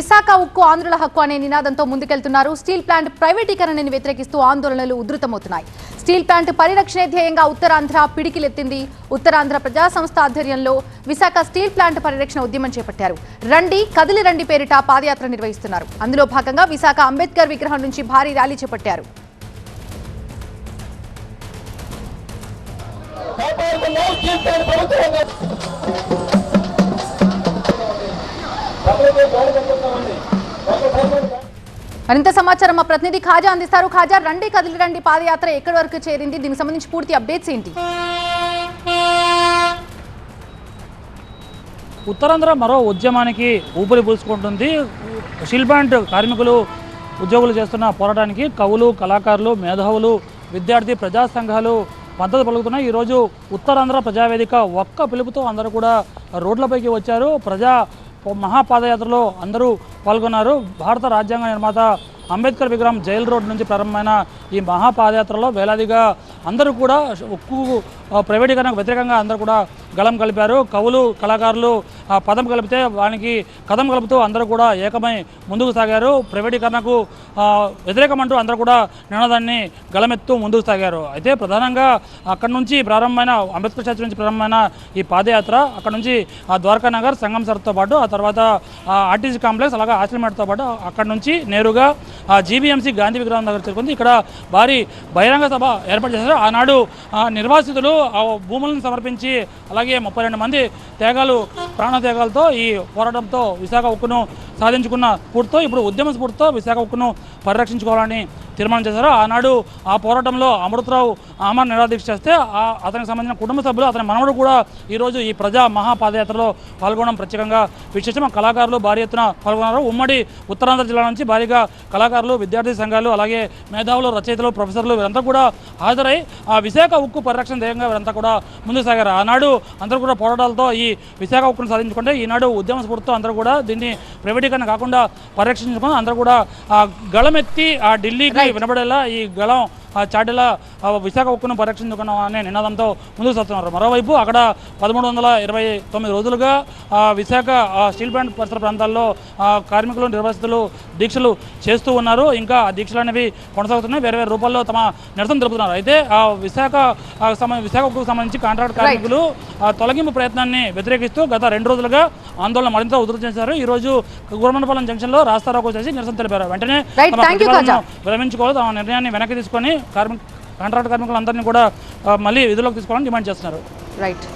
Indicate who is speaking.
Speaker 1: విశాఖ ఉక్కు ఆంధ్రుల హక్కు అనే నినాదంతో ముందుకెళ్తున్నారు. స్టీల్ ప్లాంట్ ప్రైవేటీకరణని వ్యతిరేకిస్తూ ఆందోళనలు ఉధృతమవుతున్నాయి. స్టీల్ ప్లాంట్ పరిరక్షణే ధ్యేయంగా ఉత్తరాంధ్ర పిడికిలెత్తింది. ఉత్తరాంధ్ర ప్రజా సంస్థ ఆధ్వర్యంలో విశాఖ స్టీల్ ప్లాంట్ పరిరక్షణ ఉద్యమం చేపట్టారు. రండి కదిలి రండి పేరిట పాదయాత్ర నిర్వహిస్తున్నారు. అందులో భాగంగా విశాఖ అంబేద్కర్ విగ్రహం నుంచి భారీ ర్యాలీ చేపట్టారు.
Speaker 2: ప్రభుత్వం.
Speaker 1: మరింత సమాచారం మా ప్రతినిధి ఖాజా అందిస్తారు. ఖాజా రండి కదిలి రండి. పాదయాత్ర ఎక్కడి వరకు చేరింది? దీనికి సంబంధించి పూర్తి అప్డేట్స్ ఏంటి?
Speaker 3: ఉత్తరాంధ్ర మరో ఉద్యమానికి ఊపిరి పూసుకుంటుంది స్టీల్ కార్మికులు ఉద్యోగులు చేస్తున్న పోరాటానికి కవులు కళాకారులు మేధావులు విద్యార్థి ప్రజా సంఘాలు మద్దతు పలుకుతున్నాయి. ఈరోజు ఉత్తరాంధ్ర ప్రజావేదిక ఒక్క పిలుపుతో అందరూ కూడా రోడ్లపైకి వచ్చారు. ప్రజా మహాపాదయాత్రలో అందరూ పాల్గొన్నారు. భారత రాజ్యాంగ నిర్మాత అంబేద్కర్ విగ్రహం జైల్ రోడ్ నుంచి ప్రారంభమైన ఈ మహాపాదయాత్రలో వేలాదిగా అందరూ కూడా ఉక్కు ప్రైవేటీకరణకు వ్యతిరేకంగా అందరూ కూడా గళం కలిపారు. కవులు కళాకారులు ఆ, పదం కలిపితే వానికి కథం కలుపుతూ అందరూ కూడా ఏకమై ముందుకు సాగారు. ప్రైవేటీకరణకు వ్యతిరేకమంటూ అందరూ కూడా నినాదాన్ని గళమెత్తు ముందుకు సాగారు. అయితే ప్రధానంగా అక్కడి నుంచి ప్రారంభమైన అంబేద్కర్ చర్చ్ నుంచి ప్రారంభమైన ఈ పాదయాత్ర అక్కడ నుంచి ఆ ద్వారకా నగర్ సంగం సరతో పాటు ఆ తర్వాత ఆర్టీసీ కాంప్లెక్స్ అలాగే ఆశ్రమేటతో పాటు అక్కడ నుంచి నేరుగా జీబీఎంసీ గాంధీ విగ్రహం దగ్గర చేరుకుంది. ఇక్కడ భారీ బహిరంగ సభ ఏర్పాటు చేశారు. ఆనాడు నిర్వాసితులు ఆ భూములను సమర్పించి అలాగే ముప్పై రెండు మంది త్యాగాలు ప్రాణత్యాగాలతో ఈ పోరాటంతో విశాఖ ఉక్కును సాధించుకున్న స్ఫూర్తితో ఇప్పుడు ఉద్యమ స్ఫూర్తితో విశాఖ ఉక్కును పరిరక్షించుకోవాలని తీర్మానం చేశారు ఆనాడు ఆ పోరాటంలో అమృతరావు ఆమర్ నిరాదీక్ష చేస్తే ఆ అతనికి సంబంధించిన కుటుంబ సభ్యులు అతని మనవడు కూడా ఈరోజు ఈ ప్రజా మహాపాదయాత్రలో పాల్గొనడం ప్రత్యేకంగా విశేషం. కళాకారులు భారీ ఎత్తున పాల్గొన్నారు. ఉమ్మడి ఉత్తరాంధ్ర జిల్లా నుంచి భారీగా కళాకారులు విద్యార్థి సంఘాలు అలాగే మేధావులు రచయితలు ప్రొఫెసర్లు వీరంతా కూడా హాజరై ఆ విశాఖ ఉక్కు పరిరక్షణ ధ్యేయంగా వీరంతా కూడా ముందుకు సాగారు. ఆనాడు అందరూ కూడా పోరాటాలతో ఈ విశాఖ ఉక్కును సాధించుకుంటే ఈనాడు ఉద్యమ స్ఫూర్తితో అందరూ కూడా దీన్ని ప్రైవేటీకరణ కాకుండా పరిరక్షించుకుని అందరూ కూడా గళమెత్తి ఆ ఢిల్లీకి వినబడేలా ఈ గళం చాటేలా ఆ విశాఖ ఉక్కును పరిరక్షించుకున్నాం అనే నినాదంతో ముందుకు సాగుతున్నారు. మరోవైపు అక్కడ పదమూడు వందల ఇరవై తొమ్మిది రోజులుగా ఆ విశాఖ స్టీల్ ప్లాంట్ పరిసర ప్రాంతాల్లో కార్మికులు నిర్వాసితులు దీక్షలు చేస్తూ ఉన్నారు. ఇంకా ఆ దీక్షలు అనేవి కొనసాగుతున్నాయి. వేరే వేరే రూపాల్లో తమ నిరసన తెలుపుతున్నారు. అయితే ఆ విశాఖ విశాఖ ఉక్కుకు సంబంధించి కాంట్రాక్ట్ కార్మికులు తొలగింపు ప్రయత్నాన్ని వ్యతిరేకిస్తూ గత రెండు రోజులుగా ఆందోళన మరింత ఉధృతం చేశారు. ఈ రోజు గురమనపాలెం జంక్షన్లో రాస్తారోకో చేసి నిరసన తెలిపారు. వెంటనే విరమించుకోవాలి. తమ నిర్ణయాన్ని వెనక్కి తీసుకొని కార్మిక కాంట్రాక్ట్ కార్మికులందరినీ కూడా మళ్ళీ విధుల్లోకి తీసుకోవాలని డిమాండ్ చేస్తున్నారు.
Speaker 1: రైట్